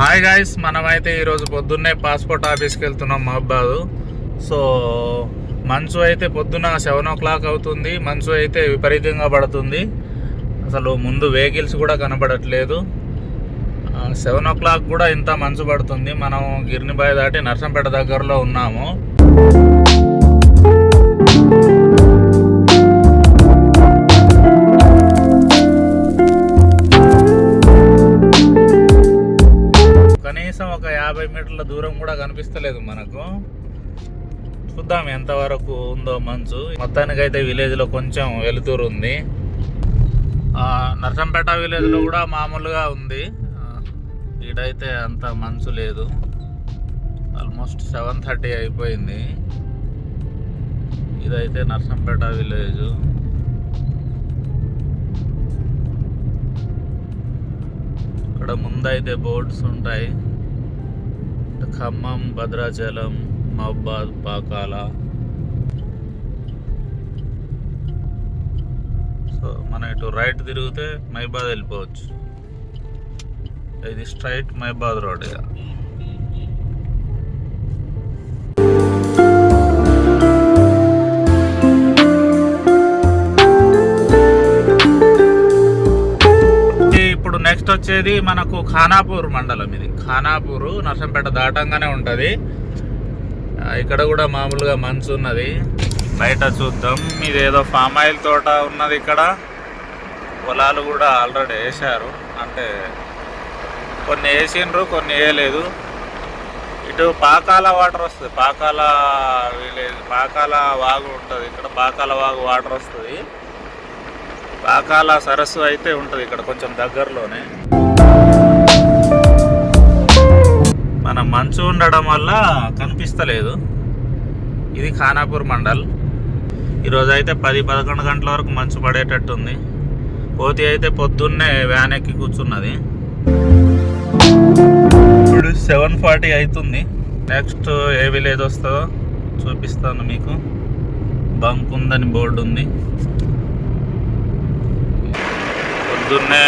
Hi guys మనమైతే ఈరోజు పొద్దున్నే పాస్పోర్ట్ ఆఫీస్కి వెళ్తున్నాం మహబాదు. సో మంచు అయితే పొద్దున సెవెన్ ఓ క్లాక్ అవుతుంది. మంచు అయితే విపరీతంగా పడుతుంది. అసలు ముందు వెహికల్స్ కూడా కనబడట్లేదు. సెవెన్ ఓ క్లాక్ కూడా ఇంత మంచు పడుతుంది. మనం గిర్నిబాయ్ దాటి నర్సంపేట దగ్గరలో ఉన్నాము. యాభై మీటర్ల దూరం కూడా కనిపిస్తలేదు మనకు. చూద్దాం ఎంతవరకు ఉందో మంచు. మొత్తానికి అయితే విలేజ్లో కొంచెం వెలుతురు ఉంది. ఆ, నర్సంపేట విలేజ్లో కూడా మామూలుగా ఉంది. ఈడైతే అంత మంచు లేదు. ఆల్మోస్ట్ సెవెన్ థర్టీ అయిపోయింది. ఇదైతే నర్సంపేట విలేజ్ ఇక్కడ ముందైతే బోర్డ్స్ ఉంటాయి. ఖమ్మం భద్రాచలం మహబాద్ పాకాల. సో మనం ఇటు రైట్ తిరిగితే మైబాద్ వెళ్ళిపోవచ్చు. ఇది స్ట్రైట్ మైబాద్ రోడ్ ఇక. నెక్స్ట్ వచ్చేది మనకు ఖానాపూర్ మండలం ఇది. ఖానాపూర్ నర్సంపేట దాటంగానే ఉంటుంది. ఇక్కడ కూడా మామూలుగా మంచు ఉన్నది. బయట చూద్దాం. ఇది ఏదో ఫామ్ ఆయిల్ తోట ఉన్నది ఇక్కడ. పొలాలు కూడా ఆల్రెడీ వేశారు. అంటే కొన్ని వేసిండ్రు కొన్ని వేయలేదు. ఇటు పాకాల వాటర్ వస్తుంది. పాకాల విలేజ్ పాకాల వాగు ఉంటుంది. ఇక్కడ పాకాల వాగు వాటర్ వస్తుంది. పాకాల సరస్సు అయితే ఉంటుంది ఇక్కడ కొంచెం దగ్గరలోనే. మన మంచు ఉండడం వల్ల కనిపిస్తలేదు. ఇది ఖానాపూర్ మండల్. ఈరోజు అయితే పది పదకొండు గంటల వరకు మంచు పడేటట్టుంది. కోతి అయితే పొద్దున్నే వ్యాన్ ఎక్కి కూర్చున్నది. ఇప్పుడు సెవెన్ ఫార్టీ అవుతుంది నెక్స్ట్ ఏ విలేజ్ వస్తుందో చూపిస్తాను మీకు. బంక్ ఉందని బోర్డు ఉంది. పొద్దున్నే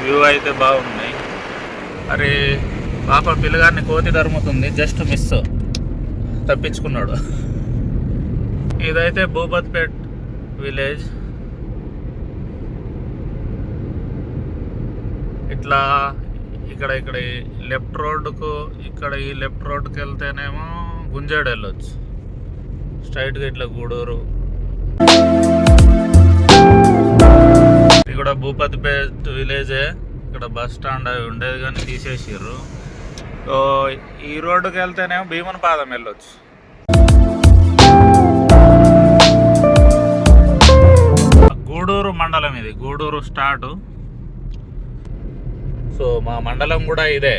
వ్యూ అయితే బాగుంది. అరే పాప పిల్లగాడిని కోతి తరుముతుంది జస్ట్ మిస్. తప్పించుకున్నాడు. ఇదైతే భూపత్పేట్ విలేజ్. ఇట్లా ఇక్కడ ఇక్కడ లెఫ్ట్ రోడ్డుకు ఇక్కడ ఈ లెఫ్ట్ రోడ్డుకి వెళ్తేనేమో గుంజాడు వెళ్ళొచ్చు. స్ట్రైట్గా ఇట్లా గూడూరు. భూపతిపేట్ విలేజే ఇక్కడ బస్ స్టాండ్ అవి ఉండేది కానీ తీసేసారు సో ఈ రోడ్డుకి వెళ్తేనేమో భీమన్ పాదం వెళ్ళొచ్చు. గూడూరు మండలం ఇది గూడూరు స్టార్ట్ సో మా మండలం కూడా ఇదే.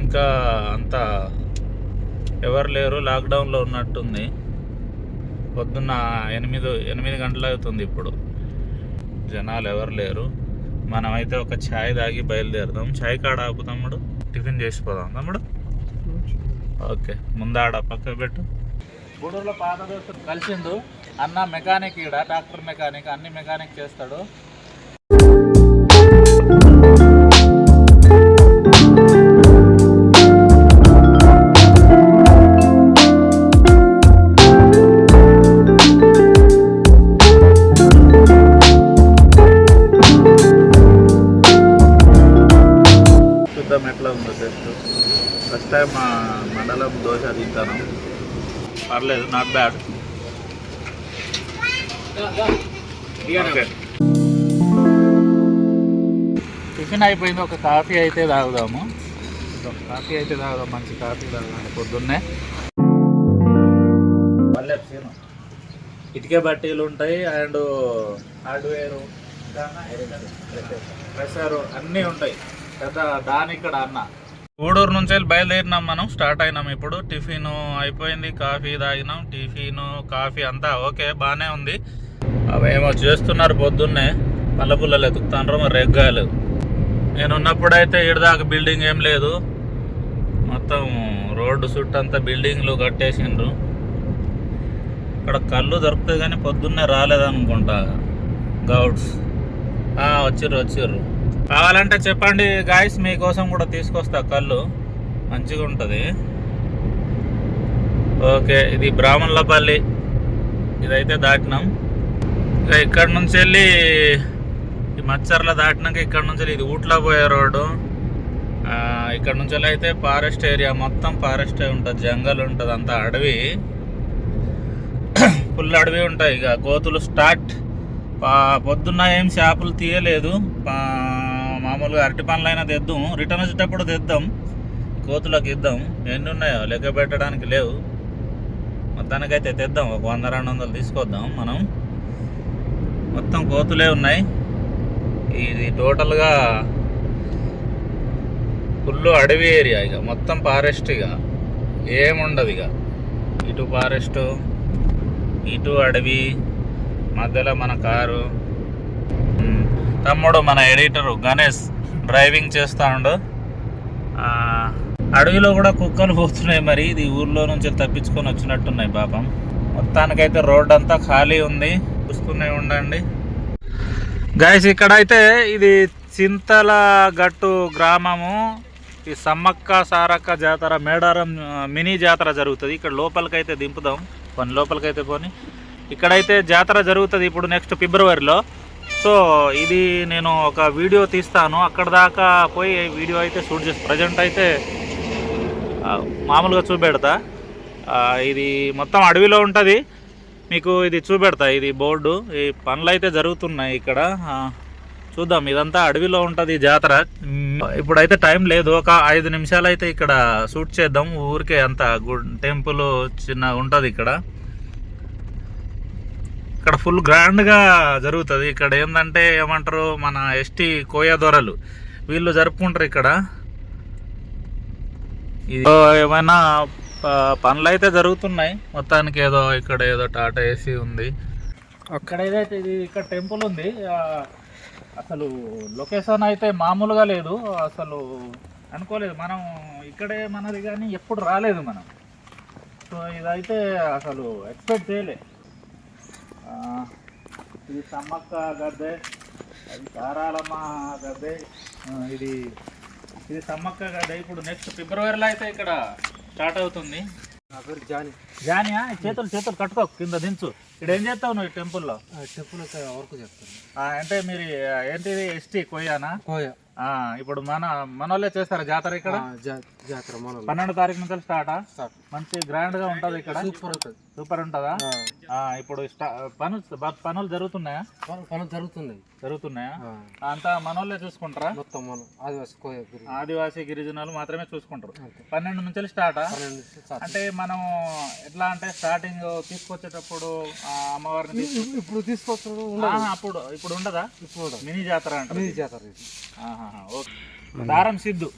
ఇంకా అంత ఎవరు లేరు లాక్డౌన్లో ఉన్నట్టుంది. పొద్దున్న ఎనిమిది ఎనిమిది గంటలు అవుతుంది ఇప్పుడు. జనాలు ఎవరు లేరు. మనమైతే ఒక ఛాయ్ తాగి బయలుదేరుదాం. ఛాయ్ కాడ ఆపు తమ్ముడు? టిఫిన్ చేసిపోదాం తమ్ముడు? ఓకే ముందాడ పక్క పెట్టు. గూడూరులో పాత దోస్తు కలిసిండు. అన్న మెకానిక్ ఈడ ట్రాక్టర్ మెకానిక్ అన్ని మెకానిక్ చేస్తాడు. పర్లేదు నాట్ బ్యాడ్. టిఫిన్ అయిపోయింది ఒక కాఫీ అయితే తాగుదాము. కాఫీ అయితే తాగుదాం మంచి కాఫీ తాగుదాం పొద్దున్నే. ఇటుకే బట్టీలు ఉంటాయి అండ్ హార్డ్వేర్ ప్రెషర్ అన్నీ ఉంటాయి. పెద్ద దాని ఇక్కడ అన్న. గూడూరు నుంచి వెళ్ళి బయలుదేరినాం మనం స్టార్ట్ అయినాం ఇప్పుడు. టిఫిన్ అయిపోయింది కాఫీ తాగినాం. టిఫిన్ కాఫీ అంతా ఓకే బాగానే ఉంది. అవేమో చేస్తున్నారు పొద్దున్నే. పల్లపుల్లలు పుల్లలు ఎతుకుతాండ్రు మరి రెగ్గాలు. నేను ఉన్నప్పుడైతే ఈడదాకా బిల్డింగ్ ఏం లేదు. మొత్తం రోడ్డు చుట్టంతా బిల్డింగ్లు కట్టేసిండ్రు. ఇక్కడ కళ్ళు దొరుకుతాయి కానీ పొద్దున్నే రాలేదనుకుంటా. గౌడ్స్. వచ్చిర్రు వచ్చిర్రు. కావాలంటే చెప్పండి గాయస్ మీకోసం కూడా తీసుకొస్తా కళ్ళు. మంచిగా ఉంటుంది. ఓకే ఇది బ్రాహ్మణులపల్లి. ఇదైతే దాటినాం. ఇక ఇక్కడ నుంచి వెళ్ళి ఈ మచ్చర్ల దాటినాక ఇక్కడ నుంచి వెళ్ళి ఇది ఊట్లో పోయే రోడ్డు ఇక్కడ నుంచి వెళ్ళి అయితే ఫారెస్ట్ ఏరియా మొత్తం ఫారెస్ట్ ఉంటుంది జంగల్ ఉంటుంది అంతా అడవి. ఫుల్ అడవి ఉంటాయి ఇక. కోతులు స్టార్ట్ పా- పొద్దున్న ఏం చేపలు తీయలేదు. పా- మామూలుగా అరటి పనులైనా తెద్దాం రిటర్న్ వచ్చేటప్పుడు తెద్దాం కోతులకు ఇద్దాం. ఎన్ని ఉన్నాయో లెక్క పెట్టడానికి లేవు. మొత్తానికైతే తెద్దాం ఒక వంద రెండు వందలు తీసుకొద్దాం మనం. మొత్తం కోతులే ఉన్నాయి. ఇది టోటల్గా ఫుల్ అడవి ఏరియా ఇక. మొత్తం ఫారెస్ట్ ఇక. ఏముండదు ఇక. ఇటు ఫారెస్ట్ ఇటు అడవి మధ్యలో మన కారు తమ్ముడు మన ఎడిటరు గణేష్ డ్రైవింగ్ చేస్తా ఉండు ఆ, అడవిలో కూడా కుక్కలు పోతున్నాయి మరి. ఇది ఊర్లో నుంచి తప్పించుకొని వచ్చినట్టున్నాయి పాపం. మొత్తానికైతే రోడ్ అంతా ఖాళీ ఉంది. చూస్తూనే ఉండండి. గాయస్ ఇక్కడైతే ఇది చింతల గట్టు గ్రామము. ఈ సమ్మక్క సారక్క జాతర మేడారం మినీ జాతర జరుగుతుంది. ఇక్కడ లోపలికైతే దింపుదాం. కొన్ని లోపలికైతే పోని. ఇక్కడైతే జాతర జరుగుతుంది ఇప్పుడు నెక్స్ట్ ఫిబ్రవరిలో. సో ఇది నేను ఒక వీడియో తీస్తాను. అక్కడ దాకా పోయి వీడియో అయితే షూట్ చేసి ప్రజెంట్ అయితే మామూలుగా చూపెడతా. ఇది మొత్తం అడవిలో ఉంటుంది. మీకు ఇది చూపెడతా ఇది బోర్డు. ఈ పనులు అయితే జరుగుతున్నాయి ఇక్కడ. చూద్దాం. ఇదంతా అడవిలో ఉంటుంది జాతర. ఇప్పుడైతే టైం లేదు. ఒక ఐదు నిమిషాలు అయితే ఇక్కడ షూట్ చేద్దాం. ఊరికే అంత గుడ్ టెంపుల్ చిన్న ఉంటుంది ఇక్కడ. ఇక్కడ ఫుల్ గ్రాండ్గా జరుగుతుంది. ఇక్కడ ఏంటంటే ఏమంటారు మన ఎస్టీ కోయ దొరలు. వీళ్ళు జరుపుకుంటారు ఇక్కడ. ఇది ఏమైనా పనులు అయితే జరుగుతున్నాయి. మొత్తానికి ఏదో ఇక్కడ ఏదో టాటా ఏసీ ఉంది. అక్కడ ఏదైతే ఇది ఇక్కడ టెంపుల్ ఉంది. అసలు లొకేషన్ అయితే మామూలుగా లేదు. అసలు అనుకోలేదు. మనం ఇక్కడే మనది కానీ ఎప్పుడు రాలేదు మనం. సో ఇదైతే అసలు ఎక్స్పెక్ట్ చేయలే. ఆ, ఇది సమ్మక్క గద్దె అది కారాలమ్మ గద్దె. ఇది ఇది సమ్మక్క గద్దె. ఇప్పుడు నెక్స్ట్ ఫిబ్రవరిలో అయితే ఇక్కడ స్టార్ట్ అవుతుంది. నా పేరు జాని. జానియా చేతులు చేతులు కట్టుకో కింద దించు. ఇక్కడ ఏం చేస్తావు నువ్వు ఈ టెంపుల్లో? టెంపుల్ వరకు చెప్తాను ఆ, అంటే మీరు ఏంటిది ఎస్టీ కొయ్యానా? కోయ ఇప్పుడు మన మనోళ్ళే చేస్తారా జాతర ఇక్కడ? జాతర మన పన్నెండు తారీఖు నుంచి స్టార్టా? మంచి గ్రాండ్గా ఉంటది ఇక్కడ? సూపర్ ఉంటుంది. సూపర్ ఉంటదా? ఇప్పుడు పనులు పనులు జరుగుతున్నాయా? పనులు జరుగుతున్నాయి. జరుగుతున్నాయా? అంతా మనోళ్ళే చూసుకుంటారా? మొత్తం మనం ఆదివాసి ఆదివాసీ గిరిజనులు మాత్రమే చూసుకుంటారు. పన్నెండు నుంచి స్టార్టా. అంటే మనం ఎట్లా అంటే స్టార్టింగ్ తీసుకొచ్చేటప్పుడు అమ్మవారిని ఇప్పుడు తీసుకొచ్చాడు అప్పుడు ఇప్పుడు ఉండదా? ఇప్పుడు. మినీ జాతర అంట ఇది. జాతర ఓకే. దారం సిద్ధు.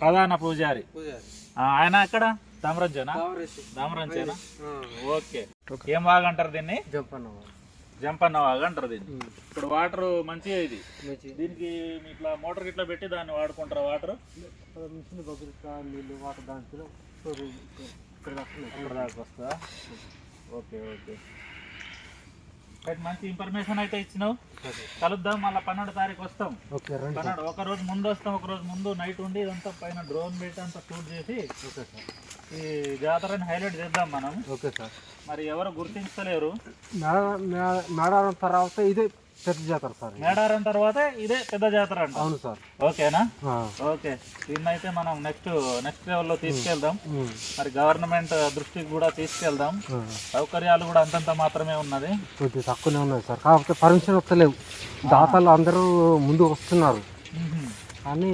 ప్రధాన పూజారి. ఆయన ఎక్కడ. దామరంజేనా? ఆ, ఓకే. ఏం వాగ్ అంటారు దీన్ని? జంపన్న. జంపన్న వాగ్ అంటారు దీన్ని ఇప్పుడు వాటర్ మంచిగా ఇది. మంచి దీనికి ఇట్లా మోటార్ ఇట్లా పెట్టి దాన్ని వాడుకుంటారా వాటర్? నీళ్ళు వాటర్ దాంట్లో. ఇక్కడ దాకా వస్తుందా? Okay okay. మంచి ఇన్ఫర్మేషన్ అయితే ఇచ్చినావు. కలుద్దాం మళ్ళీ పన్నెండు తారీఖు వస్తాం. పన్నెండు ఒక రోజు ముందు వస్తాం ఒక రోజు ముందు నైట్ ఉండి ఇదంతా పైన డ్రోన్ పెట్టి అంతా షూట్ చేసి ఓకే సార్. ఈ జాతరని హైలైట్ చేద్దాం మనం. Okay sir. మరి ఎవరు గుర్తించలేరు. తర్వాత ఇదే పెద్ద జాతర సార్. మేడారం తర్వాత ఇదే పెద్ద జాతర అంట. అవును సార్. ఓకేనా? ఓకే. దీన్ని అయితే మనం నెక్స్ట్ నెక్స్ట్ లెవెల్లో తీసుకెళ్దాం. ఉమ్, మరి గవర్నమెంట్ దృష్టికి కూడా తీసుకెళ్దాం. సౌకర్యాలు కూడా అంతంత మాత్రమే ఉన్నది. కొద్దిగా తక్కువనే ఉన్నాయి సార్. కాకపోతే పర్మిషన్ వస్తలేవు దాతలు అందరూ ముందుకు వస్తున్నారు. కానీ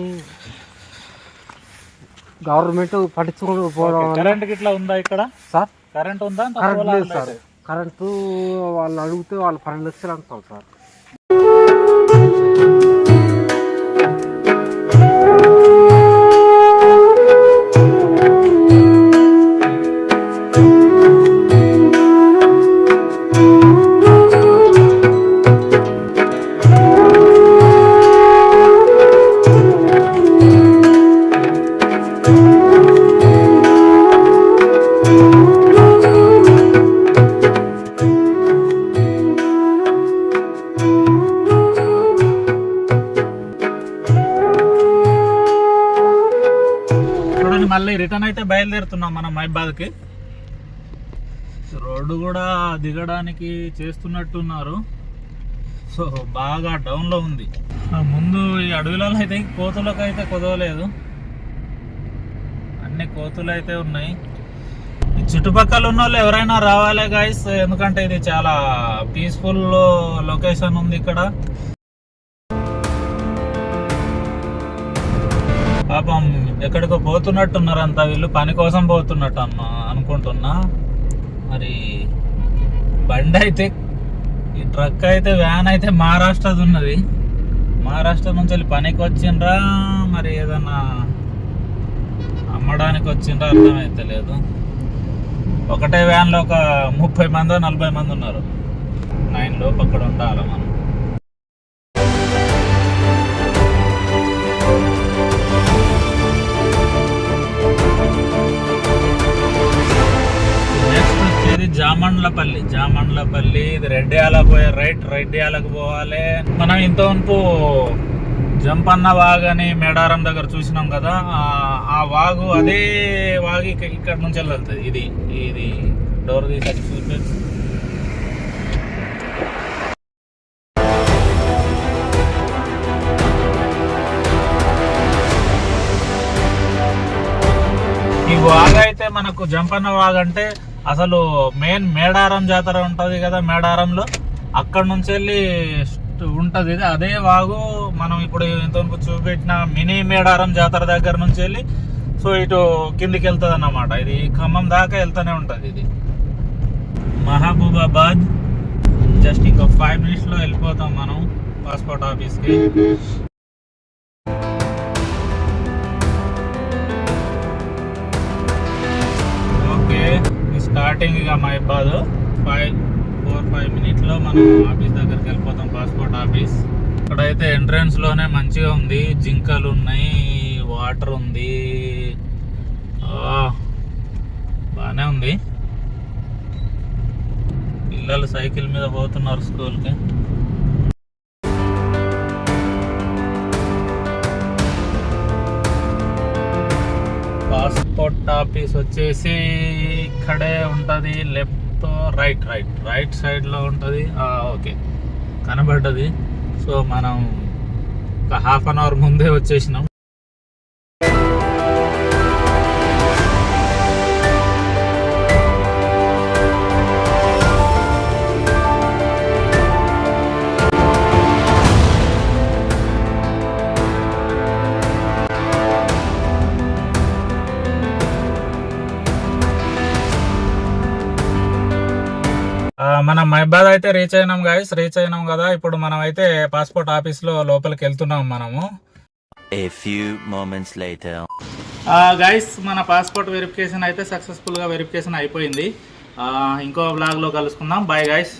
గవర్నమెంట్ పట్టించుకోకపోవడం వల్ల కరెంట్ గిట్లా ఉందా ఇక్కడ? సార్ కరెంట్ ఉందా కరెంట్ లేదు సార్? కరెంటు వాళ్ళు అడిగితే వాళ్ళు పన్నెండు లక్షలు అంటారు సార్. బయలుదేరుతున్నాం మనం మైబాద్కి రోడ్డు కూడా దిగడానికి చేస్తున్నట్టున్నారు. సో బాగా డౌన్లో ఉంది. ముందు ఈ అడవిలలో అయితే కోతులకు అయితే కుదవలేదు. అన్ని కోతులు అయితే ఉన్నాయి. చుట్టుపక్కల ఉన్న వాళ్ళు ఎవరైనా రావాలి గాయస్ ఎందుకంటే ఇది చాలా పీస్ఫుల్ లొకేషన్ ఉంది ఇక్కడ. పాపం ఎక్కడికో పోతున్నట్టున్నారు అంతా వీళ్ళు పని కోసం పోతున్నట్టు అమ్మ అనుకుంటున్నా. మరి బండి అయితే ఈ ట్రక్ అయితే వ్యాన్ అయితే మహారాష్ట్రది ఉన్నది. మహారాష్ట్ర నుంచి వెళ్ళి పనికి వచ్చిండ్రా మరి ఏదన్నా అమ్మడానికి వచ్చిండ్రా అర్థమైతే లేదు. ఒకటే వ్యాన్లో ఒక ముప్పై మంది నలభై మంది ఉన్నారు. నైన్ లోపు అక్కడ ఉండాలి మనం. రైట్ రైట్ రెడ్డియాలకు పోవాలి. మనం ఇంత వంపు జంపన్న వాగు అని మేడారం దగ్గర చూసినాం కదా ఆ- వాగు అదే వాగు ఇక్కడ నుంచి వెళ్తుంది. ఇది ఇది డోర్ తీసి చూపించి ఈ వాగ్ అయితే మనకు జంపన్న వాగ్ అంటే అసలు మెయిన్ మేడారం జాతర ఉంటుంది కదా మేడారంలో. అక్కడ నుంచి వెళ్ళి ఉంటుంది. ఇది అదే వాగు మనం ఇప్పుడు ఇంతవరకు చూపెట్టిన మినీ మేడారం జాతర దగ్గర నుంచి వెళ్ళి సో ఇటు కిందికి వెళ్తుంది అన్నమాట ఇది ఖమ్మం దాకా వెళ్తూనే ఉంటుంది ఇది. మహబూబాబాద్. జస్ట్ ఇంకో ఫైవ్ మినిట్స్లో వెళ్ళిపోతాం మనం పాస్పోర్ట్ ఆఫీస్కి ఓకే స్టార్టింగ్ ఇక మా ఫైవ్ ఫైవ్ మనం ఆఫీస్ దగ్గరికి వెళ్ళిపోతాం పాస్పోర్ట్ ఆఫీస్ ఇక్కడైతే ఎంట్రన్స్లోనే మంచిగా ఉంది. జింకలు ఉన్నాయి వాటర్ ఉంది. ఆ, బాగానే ఉంది. పిల్లలు సైకిల్ మీద పోతున్నారు స్కూల్కి పాస్పోర్ట్ ఆఫీస్ వచ్చేసి ఇక్కడే ఉంటుంది లెఫ్ట్ రైట్ రైట్ రైట్ సైడ్లో ఉంటుంది. ఓకే. కనబడ్డది. సో మనం ఒక హాఫ్ అన్ అవర్ ముందే వచ్చేసినాం. మనం మైబాద్ అయితే రీచ్ అయినాం గాయస్ రీచ్ అయినాం కదా. ఇప్పుడు మనం అయితే పాస్పోర్ట్ ఆఫీస్లో లోపలికి వెళ్తున్నాం మనము. గైస్ మన పాస్పోర్ట్ వెరిఫికేషన్ అయితే సక్సెస్ఫుల్గా వెరిఫికేషన్ అయిపోయింది. ఇంకో బ్లాగ్లో కలుసుకుందాం. Bye guys